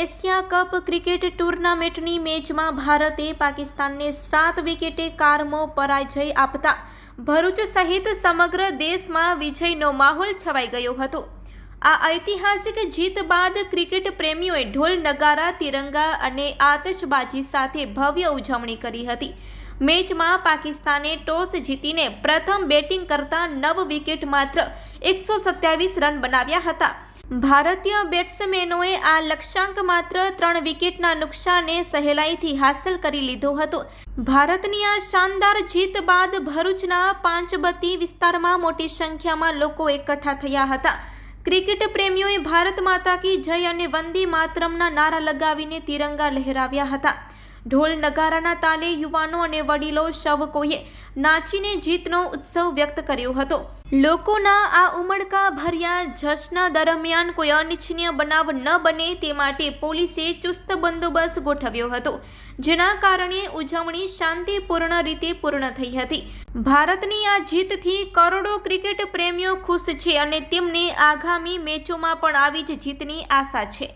Asia cup cricket ટુર્નામેન્ટની મેચમાં ભારતે પાકિસ્તાનને સાત વિકેટે કારમો પરાજય આપતા ભરૂચ સહિત સમગ્ર દેશમાં વિજયનો માહોલ છવાઈ ગયો હતો. આ ઐતિહાસિક જીત બાદ ક્રિકેટ પ્રેમીઓએ ઢોલ નગારા, તિરંગા અને આતશબાજી સાથે ભવ્ય ઉજવણી કરી હતી. મેચમાં પાકિસ્તાને ટોસ જીતીને પ્રથમ બેટિંગ કરતા નવ વિકેટ માત્ર એકસો સત્યાવીસ રન બનાવ્યા હતા. ભારતીય બેટ્સમેનોએ આ લક્ષ્યાંક માત્ર ત્રણ વિકેટના નુકસાને સહેલાઈથી હાંસલ કરી લીધો હતો. ભારતની આ શાનદાર જીત બાદ ભરૂચના પાંચબત્તી વિસ્તારમાં મોટી સંખ્યામાં લોકો એકઠા થયા હતા. ક્રિકેટ પ્રેમીઓએ ભારત માતા કી જય અને વંદે માતરમના નારા લગાવીને તિરંગા લહેરાવ્યા હતા. ઢોલ નગારાના તાલે યુવાનો અને વડીલો શવકોએ નાચીને જીતનો ઉત્સવ વ્યક્ત કર્યો હતો. લોકોના આ ઉમળકા ભર્યા જશ્ન દરમિયાન કોઈ અનિચ્છનીય બનાવ ન બને તે માટે પોલીસે ચુસ્ત બંદોબસ્ત ગોઠવ્યો હતો, જેના કારણે ઉજવણી શાંતિપૂર્ણ રીતે પૂર્ણ થઈ હતી. ભારતની આ જીતથી કરોડો ક્રિકેટ પ્રેમીઓ ખુશ છે અને તેમને આગામી મેચોમાં પણ આવી જ જીતની આશા છે.